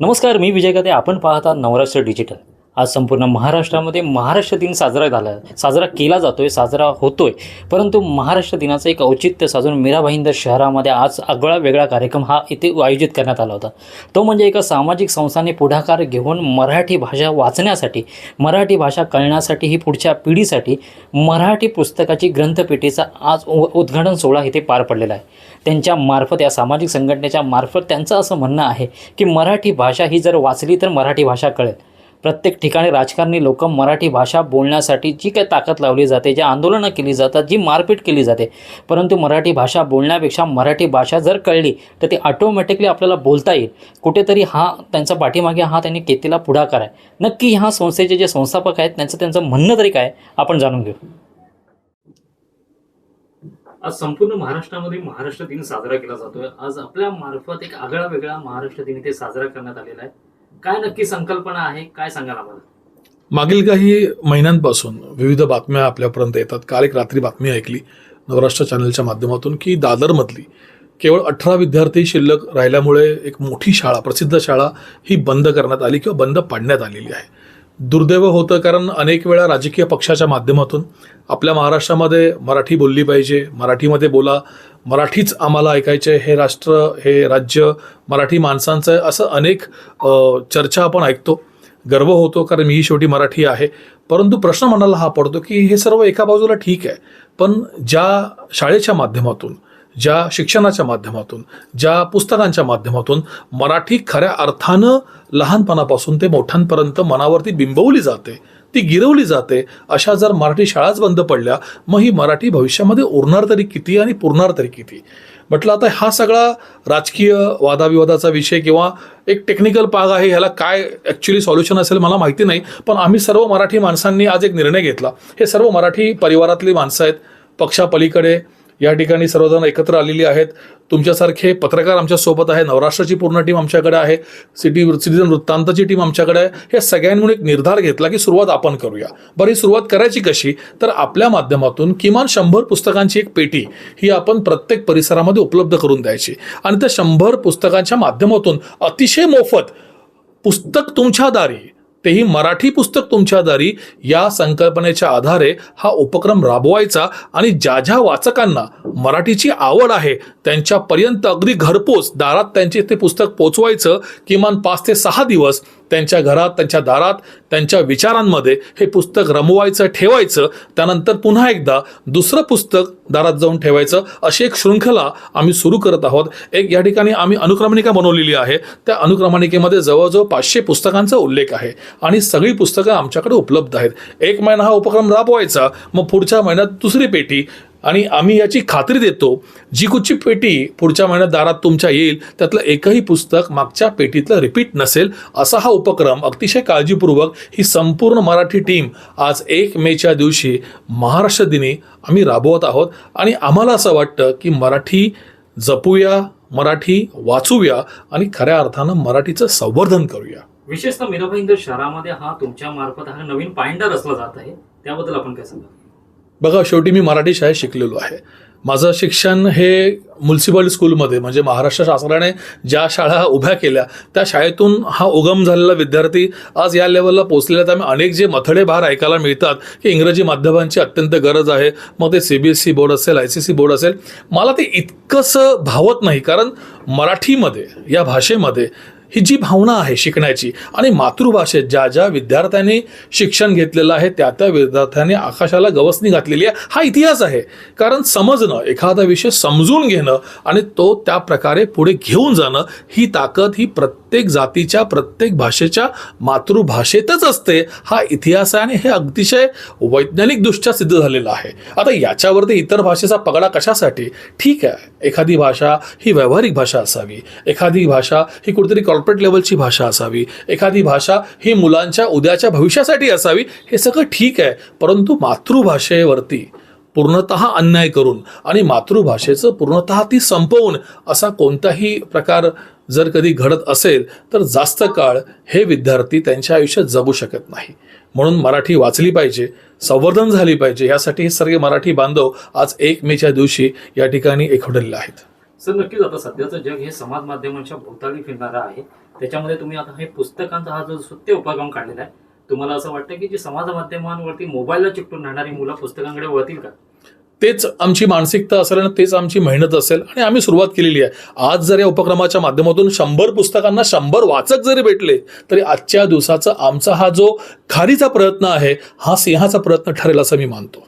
नमस्कार मी विजय कदे आपण पाहता नवराष्ट्र डिजिटल. आज संपूर्ण महाराष्ट्रामध्ये महाराष्ट्र दिन साजरा झाला साजरा केला जातोय साजरा होतोय. परंतु महाराष्ट्र दिनाचं एक औचित्य साजून मीरा भाईंदर शहरामध्ये आज आगळा वेगळा कार्यक्रम हा इथे आयोजित करण्यात आला होता. तो म्हणजे एका सामाजिक संस्थाने पुढाकार घेऊन मराठी भाषा वाचण्यासाठी मराठी भाषा कळण्यासाठी ही पुढच्या पिढीसाठी मराठी पुस्तकाची ग्रंथपेटीचा आज उ उद्घाटन सोहळा इथे पार पडलेला आहे. त्यांच्या मार्फत या सामाजिक संघटनेच्या मार्फत त्यांचं असं म्हणणं आहे की मराठी भाषा ही जर वाचली तर मराठी भाषा कळेल. प्रत्येक ठिकाणी राजकारणी लोक मराठी भाषा बोलण्यासाठी जी काही ताकद लावली जाते जी आंदोलनं केली जातात जी मारपीट केली जाते परंतु मराठी भाषा बोलण्यापेक्षा मराठी भाषा जर कळली तर ती ऑटोमॅटिकली आपल्याला बोलता येईल. कुठेतरी हा त्यांचा पाठीमागे हा त्यांनी केलेला पुढाकार आहे. नक्की ह्या संस्थेचे जे संस्थापक आहेत त्यांचं त्यांचं म्हणणं तरी काय आपण जाणून घेऊ. आज संपूर्ण महाराष्ट्रामध्ये महाराष्ट्र दिन साजरा केला जातोय. आज आपल्या मार्फत एक आगळा वेगळा महाराष्ट्र दिन इथे साजरा करण्यात आलेला आहे. काय नक्की संकल्पना आहे? काय सांगाल आम्हाला? मागील काही महिन्यांपासून विविध बातम्या आपल्यापर्यंत येतात. काल एक रात्री बातमी ऐकली नवराष्ट्र चॅनलच्या माध्यमातून की दादरमधली केवळ अठरा विद्यार्थी शिल्लक राहिल्यामुळे एक मोठी शाळा प्रसिद्ध शाळा ही बंद करण्यात आली किंवा बंद पाडण्यात आलेली आहे. दुर्दैव होतं कारण अनेक वेळा राजकीय पक्षाच्या माध्यमातून आपल्या महाराष्ट्रामध्ये मराठी बोलली पाहिजे मराठीमध्ये बोला मराठीच आम्हाला ऐकायचे हे राष्ट्र हे राज्य मराठी माणसांचं आहे असं अनेक चर्चा आपण ऐकतो. गर्व होतो कारण मीही शेवटी मराठी आहे. परंतु प्रश्न मनाला हा पडतो की हे सर्व एका बाजूला ठीक आहे. पण ज्या शाळेच्या माध्यमातून ज्या शिक्षणाच्या माध्यमातून ज्या पुस्तकांच्या माध्यमातून मराठी खऱ्या अर्थानं लहानपणापासून ते मोठ्यांपर्यंत मनावरती बिंबवली जाते ती गिरवली जाते. अशा जर मराठी शाळाच बंद पडल्या मग ही मराठी भविष्यामध्ये उरणार तरी किती आणि पुरणार तरी किती? म्हटलं आता हा सगळा राजकीय वादाविवादाचा विषय किंवा एक टेक्निकल पाग आहे ह्याला काय ॲक्च्युली सॉल्युशन असेल मला माहिती नाही पण आम्ही सर्व मराठी माणसांनी आज एक निर्णय घेतला. हे सर्व मराठी परिवारातली माणसं आहेत पक्षापलीकडे या ठिकाणी सर्वजण एकत्र आलेली आहेत. तुमच्यासारखे पत्रकार आमच्यासोबत आहे नवराष्ट्राची पूर्ण टीम आमच्याकडे आहे. सिटी सिटीजन वृत्तांतची टीम आमच्याकडे आहे. हे सगळ्यांमुळे एक निर्धार घेतला की सुरुवात आपण करूया. बरं ही सुरुवात करायची कशी? तर आपल्या माध्यमातून किमान शंभर पुस्तकांची एक पेटी ही आपण प्रत्येक परिसरामध्ये उपलब्ध करून द्यायची. आणि त्या शंभर पुस्तकांच्या माध्यमातून अतिशय मोफत पुस्तक तुमच्या दारी तेही मराठी पुस्तक तुमच्या दारी या संकल्पनेच्या आधारे हा उपक्रम राबवायचा आणि ज्या ज्या वाचकांना मराठीची आवड आहे त्यांच्यापर्यंत अगदी घरपोच दारात त्यांचे ते पुस्तक पोचवायचं किमान पाच ते सहा दिवस त्यांच्या घरात त्यांच्या दारात त्यांच्या विचारांमध्ये हे पुस्तक रमवायचं ठेवायचं. त्यानंतर पुन्हा एकदा दुसरं पुस्तक दारात जाऊन ठेवायचं. अशी एक शृंखला आम्ही सुरू करत आहोत. एक या ठिकाणी आम्ही अनुक्रमणिका बनवलेली आहे. त्या अनुक्रमणिकेमध्ये जवळजवळ पाचशे पुस्तकांचा उल्लेख आहे. आणि सगळी पुस्तकं आमच्याकडे उपलब्ध आहेत. एक महिना हा उपक्रम राबवायचा. मग पुढच्या महिन्यात दुसरी पेटी आणि आम्ही याची खात्री देतो जी कुठची पेटी पुढच्या महिन्यात दारात तुमच्या येईल त्यातलं एकही पुस्तक मागच्या पेटीतलं रिपीट नसेल असा हा उपक्रम अतिशय काळजीपूर्वक ही संपूर्ण मराठी टीम आज एक मेच्या दिवशी महाराष्ट्र दिनी आम्ही राबवत आहोत. आणि आम्हाला असं वाटतं की मराठी जपूया मराठी वाचूया आणि खऱ्या अर्थानं मराठीचं संवर्धन करूया. विशेषतः मीराभाईंदर शहरामध्ये हा तुमच्या मार्फत हा नवीन पायंडा रचला जात आहे. त्याबद्दल आपण काय सांगा बघा शेवटी मी मराठी शाळेत शिकलेलो आहे. माझं शिक्षण हे म्युन्सिपल स्कूलमध्ये म्हणजे महाराष्ट्र शासनाने ज्या शाळा उभ्या केल्या त्या शाळेतून हा उगम झालेला विद्यार्थी आज या लेवलला पोचलेला त्यामुळे अनेक जे मथडे भार ऐकायला मिळतात की इंग्रजी माध्यमांची अत्यंत गरज आहे मग ते C B S C board असेल आय सी सी बोर्ड असेल. मला ते इतकंसं भावत नाही कारण मराठीमध्ये या भाषेमध्ये ही जी भावना आहे शिकण्याची आणि मातृभाषेत ज्या ज्या विद्यार्थ्यांनी शिक्षण घेतलेलं आहे त्या त्या विद्यार्थ्यांनी आकाशाला गवसणी घातलेली आहे हा इतिहास आहे. कारण समजणं एखादा विषय समजून घेणं आणि तो त्या प्रकारे पुढे घेऊन जाणं ही ताकद ही प्रत्येक प्रत्येक जातीच्या प्रत्येक भाषेच्या मातृभाषेतच असते. हा इतिहास आहे आणि हे अतिशय वैज्ञानिकदृष्ट्या सिद्ध झालेलं आहे. आता याच्यावरती इतर भाषेचा पगडा कशासाठी? ठीक आहे. एखादी भाषा ही व्यावहारिक भाषा असावी. एखादी भाषा ही कुठेतरी कॉर्पोरेट लेवलची भाषा असावी. एखादी भाषा ही मुलांच्या उद्याच्या भविष्यासाठी असावी. हे सगळं ठीक आहे. परंतु मातृभाषेवरती पूर्णत अन्याय करून आणि मातृभाषेचं पूर्णत ती संपवून असा कोणताही प्रकार जर कधी घडत असेल तर जास्त काळ हे विद्यार्थी त्यांच्या आयुष्यात जगू शकत नाही. म्हणून मराठी वाचली पाहिजे संवर्धन झाली पाहिजे. यासाठी हे सर्व मराठी बांधव आज एक मेच्या दिवशी या ठिकाणी एकवडलेले आहेत. सर नक्कीच आता सध्याचं जग हे समाज माध्यमांच्या भोवताली फिरणारं आहे. त्याच्यामध्ये तुम्ही आता हे पुस्तकांचा हा जो सत्य उपक्रम काढलेला आहे तुम्हाला असं वाटतं की जी समाज माध्यमांवरती मोबाईलला चिकटून राहणारी मुलं पुस्तकांकडे वळतील का? तेच आमची मानसिकता असेल आणि तेच आमची मेहनत असेल. आणि आम्ही सुरुवात केलेली आहे. आज जर या उपक्रमाच्या माध्यमातून शंभर पुस्तकांना शंभर वाचक जरी भेटले तरी आजच्या दिवसाचा आमचा हा जो खारीचा प्रयत्न आहे हा सिंहाचा प्रयत्न ठरेल असं मी मानतो.